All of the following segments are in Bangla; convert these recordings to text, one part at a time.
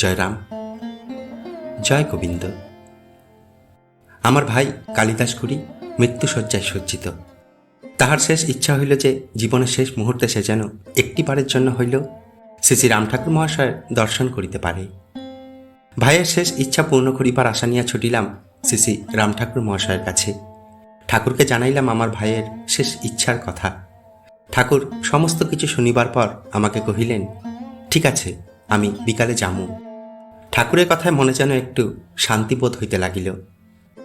জয়রাম। জয় গোবিন্দ। আমার ভাই কালিদাস কুড়ি মৃত্যুসজ্জায় সজ্জিত। তাহার শেষ ইচ্ছা হইল যে জীবনের শেষ মুহূর্তে সে যেন একটি বারের জন্য হইল শ্রী শ্রী রাম ঠাকুর মহাশয়ের দর্শন করিতে পারে। ভাইয়ের শেষ ইচ্ছা পূর্ণ করিবার আশা নিয়া ছুটিলাম শ্রী শ্রী রাম ঠাকুর মহাশয়ের কাছে। ঠাকুরকে জানাইলাম আমার ভাইয়ের শেষ ইচ্ছার কথা। ঠাকুর সমস্ত কিছু শুনিবার পর আমাকে কহিলেন, ঠিক আছে আমি বিকালে যামু। ঠাকুরের কথায় মনে যেন একটু শান্তিবোধ হইতে লাগিল।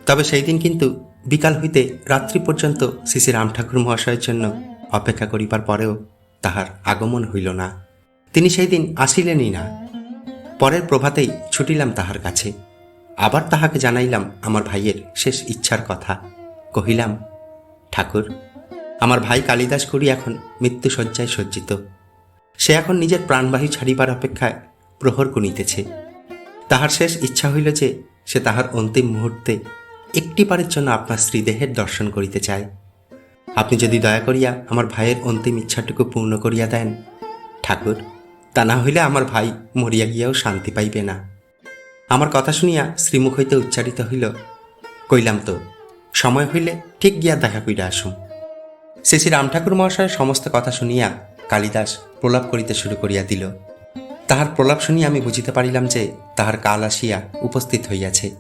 তবে সেই দিন কিন্তু বিকাল হইতে রাত্রি পর্যন্ত শ্রী রাম ঠাকুর মহাশয়ের জন্য অপেক্ষা করিবার পরেও তাহার আগমন হইল না। তিনি সেই দিন আসিলেনই না। পরের প্রভাতেই ছুটিলাম তাহার কাছে। আবার তাহাকে জানাইলাম আমার ভাইয়ের শেষ ইচ্ছার কথা। কহিলাম, ঠাকুর, আমার ভাই কালিদাস করি এখন মৃত্যুসজ্জায় সজ্জিত। সে এখন নিজের প্রাণবাহী ছাড়িবার অপেক্ষায় প্রহর গুনিতেছে তাহার শেষ ইচ্ছা হইল যে সে তাহার অন্তিম মুহূর্তে একটি বারের জন্য আপনার শ্রীদেহের দর্শন করিতে চায়। আপনি যদি দয়া করিয়া আমার ভাইয়ের অন্তিম ইচ্ছাটুকু পূর্ণ করিয়া দেন, ঠাকুর, তা না হইলে আমার ভাই মরিয়া গিয়াও শান্তি পাইবে না। আমার কথা শুনিয়া শ্রীমুখ হইতে উচ্চারিত হইল, কইলাম তো, সময় হইলে ঠিক গিয়া দেখা কইরা আসুম শ্রী শ্রী রাম ঠাকুর মহাশয়ের সমস্ত কথা শুনিয়া কালিদাস প্রলাপ করিতে শুরু করিয়া দিল। তাহার প্রলাপ শুনিয়া আমি বুঝিতে পারিলাম যে তাহার কাল আসিয়া উপস্থিত হইয়াছে।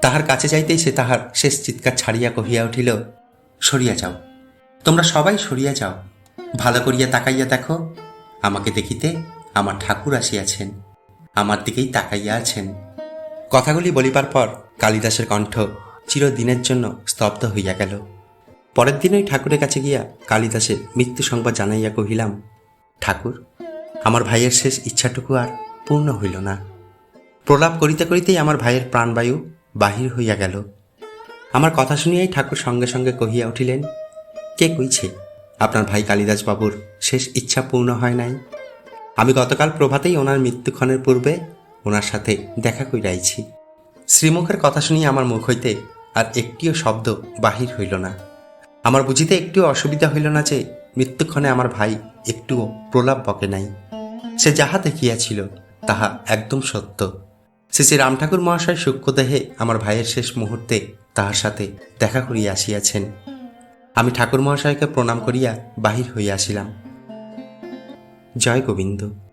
তাহার কাছে যাইতেই সে তাহার শেষ চিৎকার ছাড়িয়া কহিয়া উঠিল, সরিয়া যাও। তোমরা সবাই সরিয়া যাও। ভালো করিয়া তাকাইয়া দেখো। আমাকে দেখিতে আমার ঠাকুর আসিয়াছেন। আমার দিকেই তাকাইয়া আছেন। কথাগুলি বলিবার পর কালিদাসের কণ্ঠ চিরদিনের জন্য স্তব্ধ হইয়া গেল। পরের দিনই ঠাকুরের কাছে গিয়া কালিদাসের মৃত্যু সংবাদ জানাইয়া কহিলাম ঠাকুর, আমার ভাইয়ের শেষ ইচ্ছাটুকু আর পূর্ণ হইল না। প্রলাপ করিতে করিতেই আমার ভাইয়ের প্রাণবায়ু বাহির হইয়া গেল। আমার কথা শুনিয়াই ঠাকুর সঙ্গে সঙ্গে কহিয়া উঠিলেন, কে কইছে? আপনার ভাই কালিদাস বাবুর শেষ ইচ্ছা পূর্ণ হয় নাই। আমি গতকাল প্রভাতেই ওনার মৃত্যুক্ষণের পূর্বে ওনার সাথে দেখা কইরাইছি। শ্রীমুখের কথা শুনিয়া আমার মুখ হইতে আর একটিও শব্দ বাহির হইল না। আমার বুঝিতে একটুও অসুবিধা হইল না যে মৃত্যুক্ষণে আমার ভাই একটুও প্রলাপ বকে নাই। সে যাহা দেখিয়াছিল, তাহা একদম সত্য। শ্রী শ্রী রাম ঠাকুর মহাশয় সূক্ষ্মদেহে আমার ভাইয়ের শেষ মুহূর্তে তাহার সাথে দেখা করিয়া আসিয়াছেন। আমি ঠাকুর মহাশয়কে প্রণাম করিয়া বাহির হইয়াছিলাম জয় গোবিন্দ।